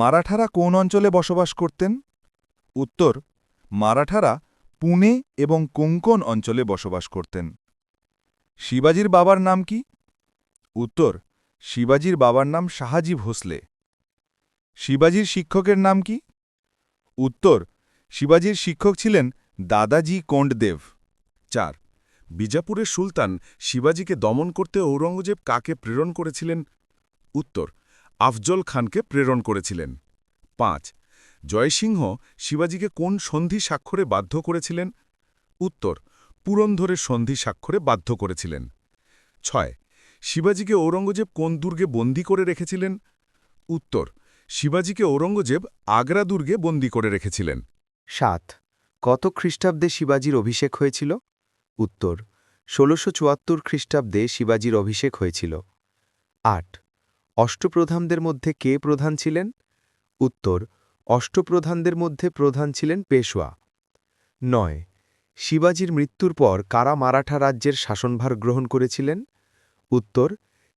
মারাঠারা কোন অঞ্চলে বসবাস করতেন? উত্তর, মারাঠারা পুনে এবং কোঙ্কন অঞ্চলে বসবাস করতেন। শিবাজির বাবার নাম কি? উত্তর, শিবাজির বাবার নাম শাহাজি ভোসলে। শিবাজির শিক্ষকের নাম কি? উত্তর, শিবাজির শিক্ষক ছিলেন দাদাজি কোন্ডদেব চার, বিজাপুরের সুলতান শিবাজিকে দমন করতে ঔরঙ্গজেব কাকে প্রেরণ করেছিলেন? উত্তর আফজল খানকে প্রেরণ করেছিলেন। পাঁচ, জয়সিংহ শিবাজিকে কোন সন্ধি স্বাক্ষরে বাধ্য করেছিলেন? উত্তর পুরন্ধরের সন্ধি স্বাক্ষরে বাধ্য করেছিলেন। ছয়, শিবাজিকে ঔরঙ্গজেব কোন দুর্গে বন্দী করে রেখেছিলেন? উত্তর, শিবাজিকে ঔরঙ্গজেব আগ্রা দুর্গে বন্দী করে রেখেছিলেন। সাত, কত খ্রিস্টাব্দে শিবাজির অভিষেক হয়েছিল? উত্তর, ষোলোশো খ্রিস্টাব্দে শিবাজির অভিষেক হয়েছিল। আট অষ্টপ্রধানদের মধ্যে কে প্রধান ছিলেন? উত্তর অষ্টপ্রধানদের মধ্যে প্রধান ছিলেন পেশোয়া নয় শিবাজির মৃত্যুর পর কারা মারাঠা রাজ্যের শাসনভার গ্রহণ করেছিলেন? উত্তর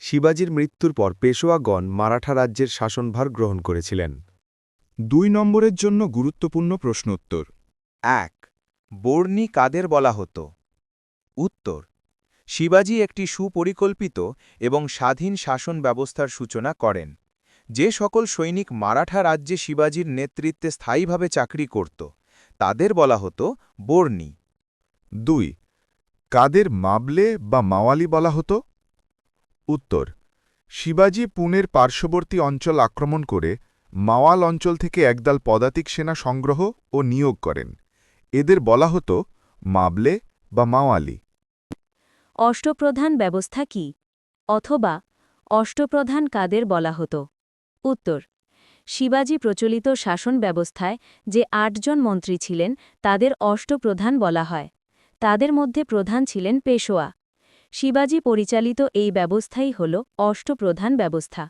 শিবাজির মৃত্যুর পর পেশোয়াগণ মারাঠা রাজ্যের শাসনভার গ্রহণ করেছিলেন। দুই নম্বরের জন্য গুরুত্বপূর্ণ প্রশ্নোত্তর। এক বর্ণি কাদের বলা হতো? উত্তর শিবাজি একটি সুপরিকল্পিত এবং স্বাধীন শাসন ব্যবস্থার সূচনা করেন, যে সকল সৈনিক মারাঠা রাজ্যে শিবাজির নেতৃত্বে স্থায়ীভাবে চাকরি করত, তাদের বলা হতো বর্ণি দুই, কাদের মাবলে বা মাওয়ালি বলা হতো? উত্তর, শিবাজি পুনের পার্শ্ববর্তী অঞ্চল আক্রমণ করে মাওয়াল অঞ্চল থেকে একদল পদাতিক সেনা সংগ্রহ ও নিয়োগ করেন। এদের বলা হতো মাবলে বা মাওয়ালি। অষ্টপ্রধান ব্যবস্থা কি? অথবা, অষ্টপ্রধান কাদের বলা হতো? উত্তর, শিবাজি প্রচলিত শাসন ব্যবস্থায় যে আটজন মন্ত্রী ছিলেন, তাদের অষ্টপ্রধান বলা হয়। তাদের মধ্যে প্রধান ছিলেন পেশোয়া। শিবাজি পরিচালিত এই ব্যবস্থাই হল অষ্টপ্রধান ব্যবস্থা।